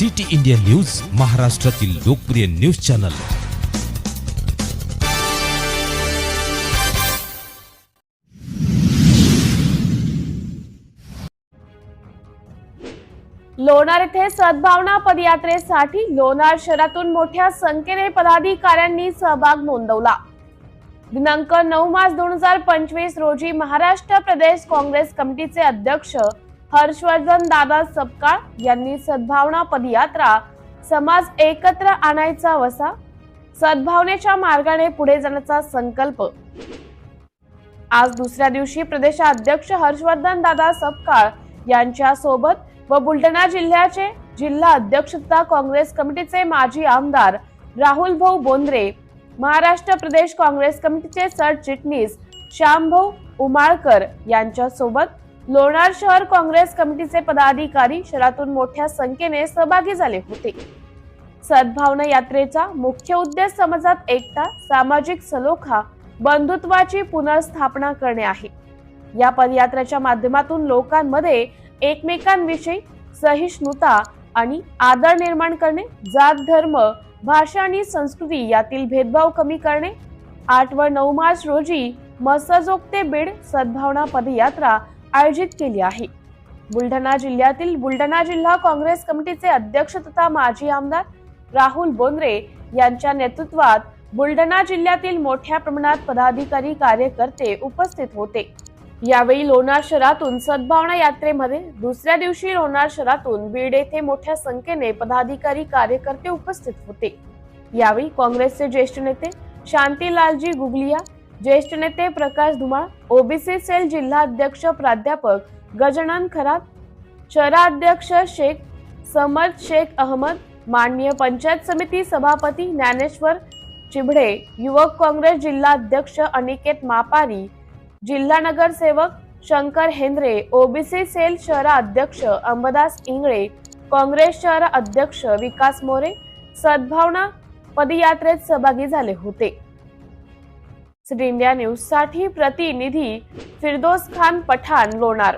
City India news महाराष्ट्रातील लोकप्रिय news channel. Lonar येथे सद्भावना पदयात्रेसाठी लोणार शहरातून मोठ्या संख्येने पदाधिकाऱ्यांनी सहभाग नोंदवला. दिनांक नऊ मार्च दोन हजार पंचवीस रोजी महाराष्ट्र प्रदेश काँग्रेस कमिटीचे अध्यक्ष हर्षवर्धन दादा सपकाळ यांनी सद्भावना पदयात्रा समाज एकत्र आणायचा वसा सद्भावनेच्या मार्गाने पुढे जाण्याचा संकल्प. आज दुसऱ्या दिवशी प्रदेशाध्यक्ष हर्षवर्धन दादा सपकाळ यांच्या सोबत व बुलढाणा जिल्ह्याचे जिल्हा अध्यक्षता काँग्रेस कमिटीचे माजी आमदार राहुल भाऊ बोंद्रे महाराष्ट्र प्रदेश काँग्रेस कमिटीचे सरचिटणीस श्यामभाऊ उमाळकर यांच्या सोबत लोणार शहर काँग्रेस कमिटीचे पदाधिकारी शहरातून मोठ्या संख्येने सहभागी झाले होते. सद्भावना यात्रेचा मुख्य उद्देश समाजात एकता सामाजिक सलोखा बंधुत्वाची पुनर्स्थापना करणे आहे. या पदयात्रेच्या माध्यमातून लोकांमध्ये एकमेकांविषयी सहिष्णुता आणि आदर निर्माण करणे जात धर्म भाषा आणि संस्कृती यातील भेदभाव कमी करणे आठ व नऊ मार्च रोजी मसजोग ते बीड सद्भावना पदयात्रा आयोजित केली आहे. बुलढाणा जिल्ह्यातील बुलढाणा जिल्हा काँग्रेस कमिटीचे अध्यक्ष तथा माजी आमदार राहुल बोंद्रे यांच्या नेतृत्वात बुलढाणा जिल्ह्यातील मोठ्या प्रमाणात पदाधिकारी कार्यकर्ते उपस्थित होते. यावेळी लोणार शहरातून सद्भावना यात्रेमध्ये दुसऱ्या दिवशी लोणार शहरातून बीड येथे मोठ्या संख्येने पदाधिकारी कार्यकर्ते उपस्थित होते. यावेळी काँग्रेसचे ज्येष्ठ नेते शांतीलालजी गुगलिया ज्येष्ठ नेते प्रकाश धुमाळ ओबीसी सेल जिल्हा अध्यक्ष प्राध्यापक गजानन खरात शहराध्यक्ष शेख समद शेख अहमद माननीय पंचायत समिती सभापती ज्ञानेश्वर चिभडे युवक काँग्रेस जिल्हा अध्यक्ष अनिकेत मापारी जिल्हा नगरसेवक शंकर हेंद्रे ओबीसी सेल शहरा अध्यक्ष अंबदास इंगळे काँग्रेस शहर अध्यक्ष विकास मोरे सद्भावना पदयात्रेत सहभागी झाले होते. सिटी इंडिया न्यूजसाठी प्रतिनिधी फिरदोस खान पठाण लोणार.